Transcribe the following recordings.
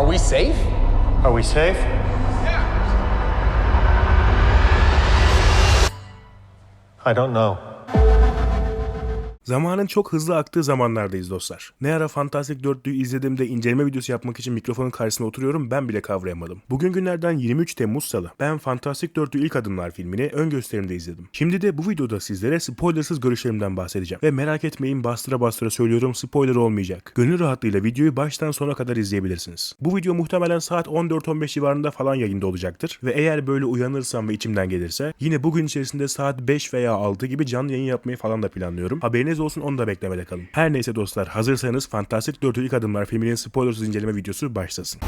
Are we safe? Are we safe? I don't know. Zamanın çok hızlı aktığı zamanlardayız dostlar. Ne ara Fantastic 4'lüyü izlediğimde inceleme videosu yapmak için mikrofonun karşısına oturuyorum ben bile kavrayamadım. Bugün günlerden 23 Temmuz Salı. Ben Fantastic 4'lü ilk adımlar filmini ön gösterimde izledim. Şimdi de bu videoda sizlere spoilersız görüşlerimden bahsedeceğim. Ve merak etmeyin bastıra bastıra söylüyorum spoiler olmayacak. Gönül rahatlığıyla videoyu baştan sona kadar izleyebilirsiniz. Bu video muhtemelen saat 14-15 civarında falan yayında olacaktır. Ve eğer böyle uyanırsam ve içimden gelirse yine bugün içerisinde saat 5 veya 6 gibi canlı yayın yapmayı falan da planlıyorum. Haberiniz olsun onu da beklemede kalın. Her neyse dostlar hazırsanız Fantastic 4 İlk Adımlar filminin spoilersız inceleme videosu başlasın.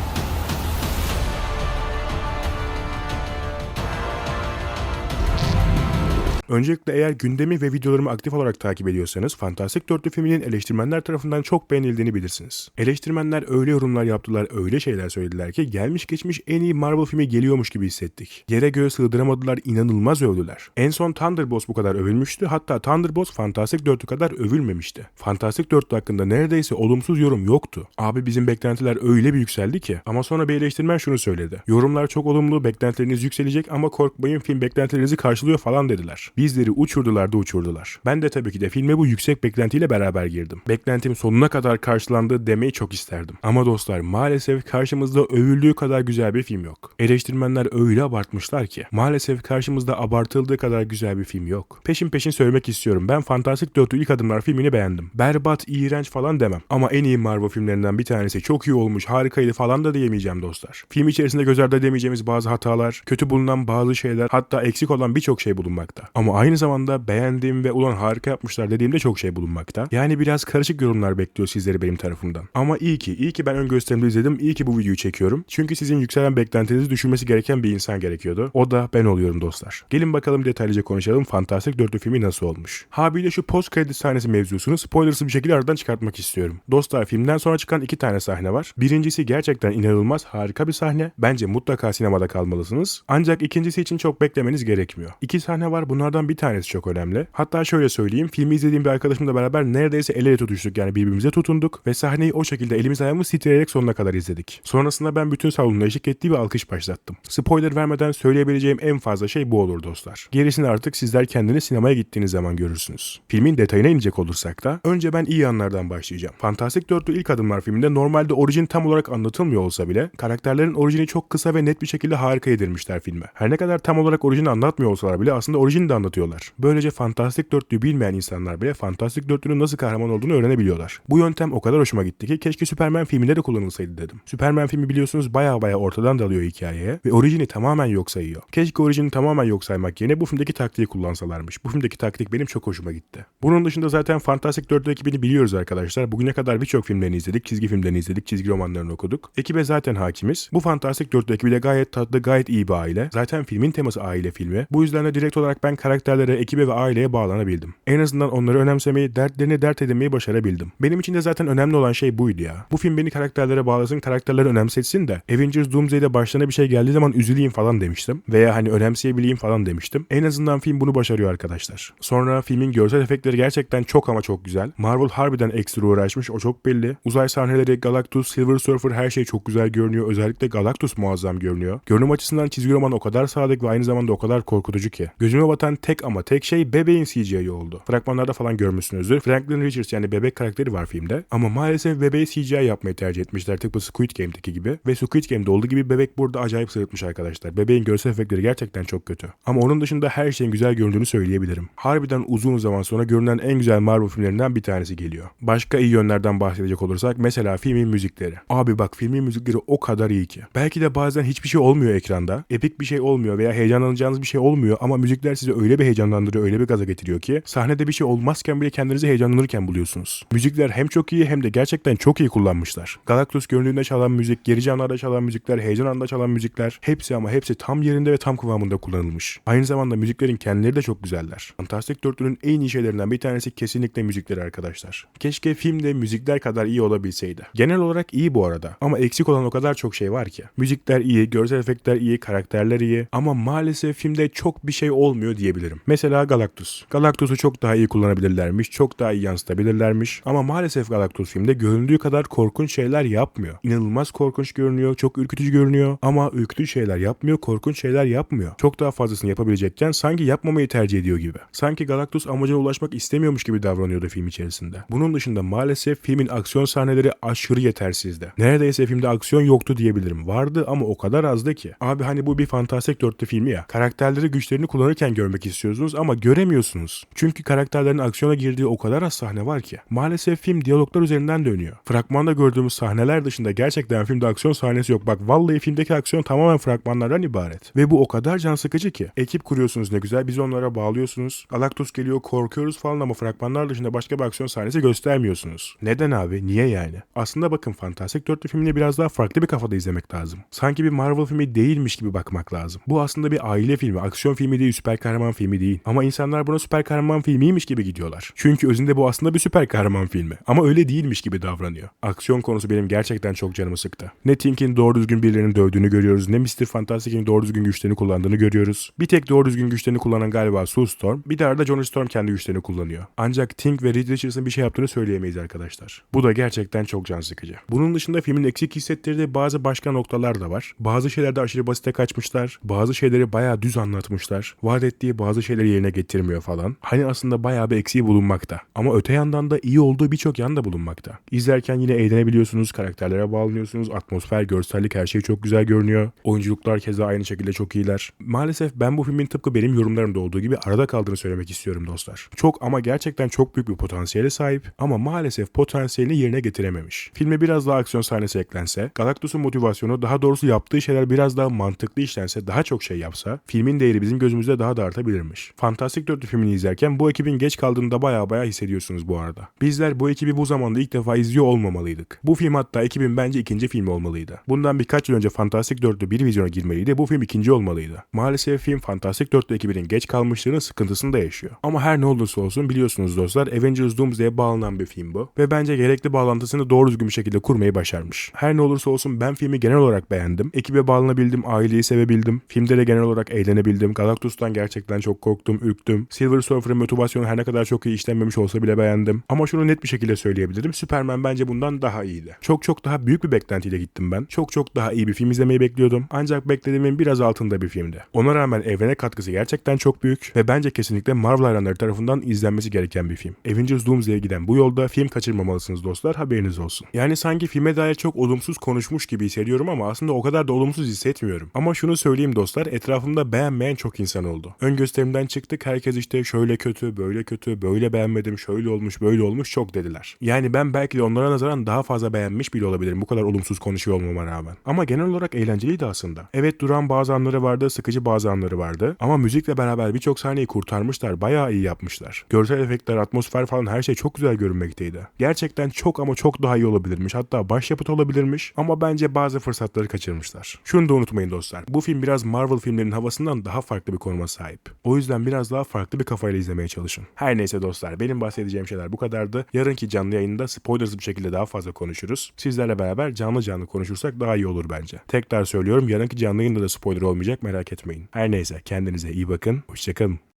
Öncelikle eğer gündemi ve videolarımı aktif olarak takip ediyorsanız Fantastic 4'lü filminin eleştirmenler tarafından çok beğenildiğini bilirsiniz. Eleştirmenler öyle yorumlar yaptılar, öyle şeyler söylediler ki gelmiş geçmiş en iyi Marvel filmi geliyormuş gibi hissettik. Yere göğe sığdıramadılar, inanılmaz övdüler. En son Thunderbolts bu kadar övülmüştü, hatta Thunderbolts Fantastic 4'ü kadar övülmemişti. Fantastic 4 hakkında neredeyse olumsuz yorum yoktu. Abi bizim beklentiler öyle bir yükseldi ki. Ama sonra bir eleştirmen şunu söyledi. Yorumlar çok olumlu, beklentileriniz yükselecek ama korkmayın film beklentilerinizi karşılıyor falan dediler. Bizleri uçurdular da uçurdular. Ben de tabii ki de filme bu yüksek beklentiyle beraber girdim. Beklentim sonuna kadar karşılandı demeyi çok isterdim. Ama dostlar maalesef karşımızda övüldüğü kadar güzel bir film yok. Eleştirmenler öyle abartmışlar ki maalesef karşımızda abartıldığı kadar güzel bir film yok. Peşin peşin söylemek istiyorum. Ben Fantastic 4'ü ilk adımlar filmini beğendim. Berbat, iğrenç falan demem. Ama en iyi Marvel filmlerinden bir tanesi çok iyi olmuş, harikaydı falan da diyemeyeceğim dostlar. Film içerisinde göz ardı edemeyeceğimiz bazı hatalar, kötü bulunan bazı şeyler, hatta eksik olan birçok şey bulunmakta. Ama aynı zamanda beğendiğim ve ulan harika yapmışlar dediğimde çok şey bulunmakta. Yani biraz karışık yorumlar bekliyor sizleri benim tarafımdan. Ama iyi ki, iyi ki ben ön gösterimde izledim, iyi ki bu videoyu çekiyorum. Çünkü sizin yükselen beklentinizi düşürmesi gereken bir insan gerekiyordu. O da ben oluyorum dostlar. Gelin bakalım detaylıca konuşalım Fantastic 4'lü filmi nasıl olmuş. Habiyle şu post kredi sahnesi mevzusunu spoilersız bir şekilde aradan çıkartmak istiyorum. Dostlar filmden sonra çıkan iki tane sahne var. Birincisi gerçekten inanılmaz harika bir sahne. Bence mutlaka sinemada kalmalısınız. Ancak ikincisi için çok beklemeniz gerekmiyor. İki sahne var bunlardan bir tanesi çok önemli. Hatta şöyle söyleyeyim filmi izlediğim bir arkadaşımla beraber neredeyse el ele tutuştuk yani birbirimize tutunduk ve sahneyi o şekilde elimiz ayağımız titreyerek sonuna kadar izledik. Sonrasında ben bütün salonda eşlik ettiği bir alkış başlattım. Spoiler vermeden söyleyebileceğim en fazla şey bu olur dostlar. Gerisini artık sizler kendiniz sinemaya gittiğiniz zaman görürsünüz. Filmin detayına inecek olursak da önce ben iyi yanlardan başlayacağım. Fantastic 4'lü ilk adımlar filminde normalde orijin tam olarak anlatılmıyor olsa bile karakterlerin orijini çok kısa ve net bir şekilde harika yedirmişler filme. Her ne kadar tam olarak orijini anlatmıyor olsalar bile aslında orijini de anlatıyorlar. Böylece Fantastic 4'lüyü bilmeyen insanlar bile Fantastic 4'lünün nasıl kahraman olduğunu öğrenebiliyorlar. Bu yöntem o kadar hoşuma gitti ki keşke Superman filminde de kullanılsaydı dedim. Superman filmi biliyorsunuz baya baya ortadan dalıyor hikayeye ve orijini tamamen yok sayıyor. Keşke orijini tamamen yok saymak yerine bu filmdeki taktiği kullansalarmış. Bu filmdeki taktik benim çok hoşuma gitti. Bunun dışında zaten Fantastic 4 ekibini biliyoruz arkadaşlar. Bugüne kadar birçok filmlerini izledik, çizgi filmlerini izledik, çizgi romanlarını okuduk. Ekibe zaten hakimiz. Bu Fantastic 4 ekibiyle gayet tatlı, gayet iyi bir aile. Zaten filmin teması aile filmi. Bu yüzden de direkt olarak ben karakterlere, ekibe ve aileye bağlanabildim. En azından onları önemsemeyi, dertlerini dert edinmeyi başarabildim. Benim için de zaten önemli olan şey buydu ya. Bu film beni karakterlere bağlasın, karakterleri önemsetsin de Avengers Doomsday'de başlarına bir şey geldiği zaman üzüleyim falan demiştim. Veya hani önemseyebileyim falan demiştim. En azından film bunu başarıyor arkadaşlar. Sonra filmin görsel efektleri gerçekten çok ama çok güzel. Marvel harbiden ekstra uğraşmış o çok belli. Uzay sahneleri, Galactus, Silver Surfer her şey çok güzel görünüyor. Özellikle Galactus muazzam görünüyor. Görünüm açısından çizgi roman o kadar sadık ve aynı zamanda o kadar korkutucu ki. Gözüme batan tek ama tek şey bebeğin CGI oldu. Fragmanlarda falan görmüşsünüzdür. Franklin Richards yani bebek karakteri var filmde. Ama maalesef bebeği CGI yapmayı tercih etmişler tıpkı Squid Game'deki gibi. Ve Squid Game'de olduğu gibi bebek burada acayip sırıtmış arkadaşlar. Bebeğin görsel efektleri gerçekten çok kötü. Ama onun dışında her şeyin güzel göründüğünü söyleyebilirim. Harbiden uzun zaman sonra görünen en güzel Marvel filmlerinden bir tanesi geliyor. Başka iyi yönlerden bahsedecek olursak mesela filmin müzikleri. Abi bak filmin müzikleri o kadar iyi ki. Belki de bazen hiçbir şey olmuyor ekranda. Epik bir şey olmuyor veya heyecanlanacağınız bir şey olmuyor ama müzikler sizi öyle bir heyecanlandırıyor, öyle bir gaza getiriyor ki sahnede bir şey olmazken bile kendinizi heyecanlanırken buluyorsunuz. Müzikler hem çok iyi hem de gerçekten çok iyi kullanmışlar. Galactus göründüğünde çalan müzik, gerici anlarda çalan müzikler, heyecan anında çalan müzikler hepsi ama hepsi tam yerinde ve tam kıvamında kullanılmış. Aynı zamanda müziklerin kendileri de çok güzeller. Fantastic Dörtlü'nün en iyi şeylerinden bir tanesi kesinlikle müzikleri arkadaşlar. Keşke filmde müzikler kadar iyi olabilseydi. Genel olarak iyi bu arada ama eksik olan o kadar çok şey var ki. Müzikler iyi, görsel efektler iyi, karakterler iyi ama maalesef filmde çok bir şey olmuyor diyebilirim diyebilirim. Mesela Galactus. Galactus'u çok daha iyi kullanabilirlermiş, çok daha iyi yansıtabilirlermiş. Ama maalesef Galactus filmde göründüğü kadar korkunç şeyler yapmıyor. İnanılmaz korkunç görünüyor, çok ürkütücü görünüyor ama ürkütücü şeyler yapmıyor, korkunç şeyler yapmıyor. Çok daha fazlasını yapabilecekken sanki yapmamayı tercih ediyor gibi. Sanki Galactus amacına ulaşmak istemiyormuş gibi davranıyordu film içerisinde. Bunun dışında maalesef filmin aksiyon sahneleri aşırı yetersizdi. Neredeyse filmde aksiyon yoktu diyebilirim. Vardı ama o kadar azdı ki. Abi hani bu bir fantastik dörtlü filmi ya. Karakterleri güçlerini kullanırken görmek istiyorsunuz ama göremiyorsunuz. Çünkü karakterlerin aksiyona girdiği o kadar az sahne var ki. Maalesef film diyaloglar üzerinden dönüyor. Fragmanda gördüğümüz sahneler dışında gerçekten filmde aksiyon sahnesi yok. Bak vallahi filmdeki aksiyon tamamen fragmanlardan ibaret. Ve bu o kadar can sıkıcı ki. Ekip kuruyorsunuz ne güzel. Bizi onlara bağlıyorsunuz. Galactus geliyor korkuyoruz falan ama fragmanlar dışında başka bir aksiyon sahnesi göstermiyorsunuz. Neden abi? Niye yani? Aslında bakın Fantastik Dörtlü filmini biraz daha farklı bir kafada izlemek lazım. Sanki bir Marvel filmi değilmiş gibi bakmak lazım. Bu aslında bir aile filmi, aksiyon filmi değil, süper kahraman filmi değil. Ama insanlar buna süper kahraman filmiymiş gibi gidiyorlar. Çünkü özünde bu aslında bir süper kahraman filmi. Ama öyle değilmiş gibi davranıyor. Aksiyon konusu benim gerçekten çok canımı sıktı. Ne Tink'in doğru düzgün birilerinin dövdüğünü görüyoruz, ne Mr. Fantastic'in doğru düzgün güçlerini kullandığını görüyoruz. Bir tek doğru düzgün güçlerini kullanan galiba Sue Storm, bir de arada Johnny Storm kendi güçlerini kullanıyor. Ancak Tink ve Reed Richards'ın bir şey yaptığını söyleyemeyiz arkadaşlar. Bu da gerçekten çok can sıkıcı. Bunun dışında filmin eksik hissettirdiği bazı başka noktalar da var. Bazı şeylerde aşırı basite kaçmışlar. Bazı şeyleri bayağı düz anlatmışlar. Vaat ettiği bazı şeyleri yerine getirmiyor falan. Hani aslında bayağı bir eksiği bulunmakta. Ama öte yandan da iyi olduğu birçok yan da bulunmakta. İzlerken yine eğlenebiliyorsunuz, karakterlere bağlanıyorsunuz, atmosfer, görsellik her şey çok güzel görünüyor. Oyunculuklar keza aynı şekilde çok iyiler. Maalesef ben bu filmin tıpkı benim yorumlarımda olduğu gibi arada kaldığını söylemek istiyorum dostlar. Çok ama gerçekten çok büyük bir potansiyele sahip ama maalesef potansiyelini yerine getirememiş. Filme biraz daha aksiyon sahnesi eklense, Galactus'un motivasyonu daha doğrusu yaptığı şeyler biraz daha mantıklı işlense, daha çok şey yapsa, filmin değeri bizim gözümüzde daha da artabilirmiş. Fantastik Dörtlü filmini izlerken bu ekibin geç kaldığını da baya baya hissediyorsunuz bu arada. Bizler bu ekibi bu zamanda ilk defa izliyor olmamalıydık. Bu film hatta ekibin bence ikinci filmi olmalıydı. Bundan birkaç yıl önce Fantastik Dörtlü bir vizyona girmeliydi, bu film ikinci olmalıydı. Maalesef film Fantastik Dörtlü ekibinin geç kalmışlığının sıkıntısını da yaşıyor. Ama her ne olursa olsun biliyorsunuz dostlar Avengers Doomsday'e bağlanan bir film bu. Ve bence gerekli bağlantısını doğru düzgün bir şekilde kurmayı başarmış. Her ne olursa olsun ben filmi genel olarak beğendim. Ekibe bağlanabildim, aileyi sevebildim. Filmde de genel olarak eğlenebildim. Galactus'tan gerçekten çok korktum, ürktüm. Silver Surfer'ın motivasyonu her ne kadar çok iyi işlenmemiş olsa bile beğendim. Ama şunu net bir şekilde söyleyebilirim. Superman bence bundan daha iyiydi. Çok çok daha büyük bir beklentiyle gittim ben. Çok çok daha iyi bir film izlemeyi bekliyordum. Ancak beklediğimin biraz altında bir filmdi. Ona rağmen evrene katkısı gerçekten çok büyük ve bence kesinlikle Marvel hayranları tarafından izlenmesi gereken bir film. Avengers Doomsday'e giden bu yolda film kaçırmamalısınız dostlar haberiniz olsun. Yani sanki filme dair çok olumsuz konuşmuş gibi hissediyorum ama aslında o kadar da olumsuz hissetmiyorum. Ama şunu söyleyeyim dostlar etrafımda beğenmeyen çok insan oldu. Ön gösterimden çıktık herkes işte şöyle kötü, böyle kötü, böyle beğenmedim, şöyle olmuş, böyle olmuş çok dediler. Yani ben belki de onlara nazaran daha fazla beğenmiş bile olabilirim bu kadar olumsuz konuşuyor olmama rağmen. Ama genel olarak eğlenceliydi aslında. Evet duran bazı anları vardı, sıkıcı bazı anları vardı. Ama müzikle beraber birçok sahneyi kurtarmışlar, bayağı iyi yapmışlar. Görsel efektler, atmosfer falan her şey çok güzel görünmekteydi. Gerçekten çok ama çok daha iyi olabilirmiş. Hatta başyapıt olabilirmiş. Ama bence bazı fırsatları kaçırmışlar. Şunu da unutmayın dostlar. Bu film biraz Marvel filmlerinin havasından daha farklı bir konuma sahip. O yüzden biraz daha farklı bir kafayla izlemeye çalışın. Her neyse dostlar benim bahsedeceğim şeyler bu kadardı. Yarınki canlı yayında spoilersız bir şekilde daha fazla konuşuruz. Sizlerle beraber canlı canlı konuşursak daha iyi olur bence. Tekrar söylüyorum yarınki canlı yayında da spoiler olmayacak merak etmeyin. Her neyse kendinize iyi bakın. Hoşçakalın.